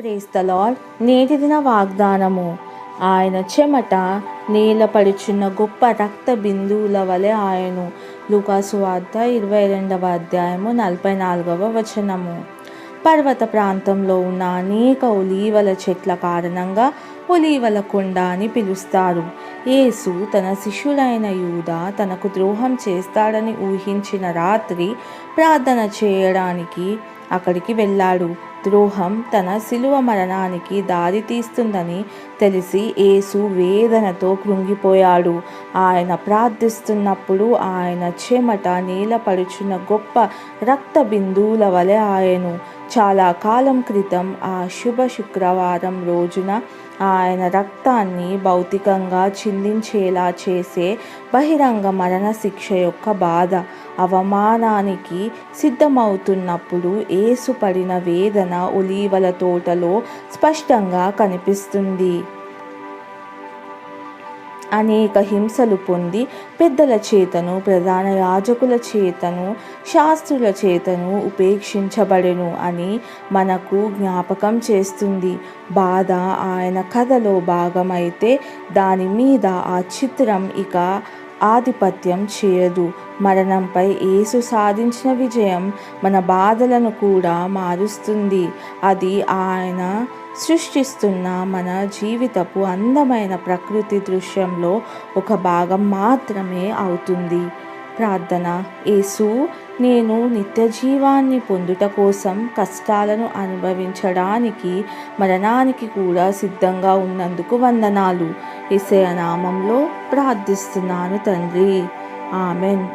Praise నేటిదిన నేటి దిన వాగ్దానము. ఆయన చెమట నేలపడుచున్న గొప్ప రక్త బిందువుల వలె ఆయను. లూకాసు వార్త ఇరవై రెండవ అధ్యాయము నలభై నాలుగవ వచనము. పర్వత ప్రాంతంలో ఉన్న అనేక ఒలీవల చెట్ల కారణంగా ఒలీవల కొండ అని పిలుస్తారు. యేసు తన శిష్యుడైన యూద తనకు ద్రోహం చేస్తాడని ఊహించిన రాత్రి ప్రార్థన చేయడానికి అక్కడికి వెళ్ళాడు. ద్రోహం తన శిలువ మరణానికి దారి తీస్తుందని తెలిసి యేసు వేదనతో కృంగిపోయాడు. ఆయన ప్రార్థిస్తున్నప్పుడు ఆయన చెమట నీలపడుచున్న గొప్ప రక్త బిందువుల వలె ఆయను. చాలా కాలం క్రితం ఆ శుభ శుక్రవారం రోజున ఆయన రక్తాన్ని భౌతికంగా చిందించేలా చేసే బహిరంగ మరణ శిక్ష యొక్క బాధ అవమానానికి సిద్ధమవుతున్నప్పుడు ఏసుపడిన వేదన వేదన ఒలీవల తోటలో స్పష్టంగా కనిపిస్తుంది. అనేక హింసలు పొంది పెద్దల చేతను ప్రధాన యాజకుల చేతను శాస్త్రుల చేతను ఉపేక్షించబడెను అని మనకు జ్ఞాపకం చేస్తుంది. బాధ ఆయన కథలో భాగమైతే దాని మీద ఆ చిత్రం ఇక ఆధిపత్యం చేయదు. మరణంపై యేసు సాధించిన విజయం మన బాధలను కూడా మారుస్తుంది. అది ఆయన సృష్టిస్తున్న మన జీవితపు అందమైన ప్రకృతి దృశ్యంలో ఒక భాగం మాత్రమే అవుతుంది. ప్రార్థన. యేసు నేను నిత్య జీవాన్ని పొందుట కోసం కష్టాలను అనుభవించడానికి మరణానికి కూడా సిద్ధంగా ఉన్నందుకు వందనాలు. ఇసయ నామంలో ప్రార్థిస్తున్నాను తండ్రి. ఆమెన్.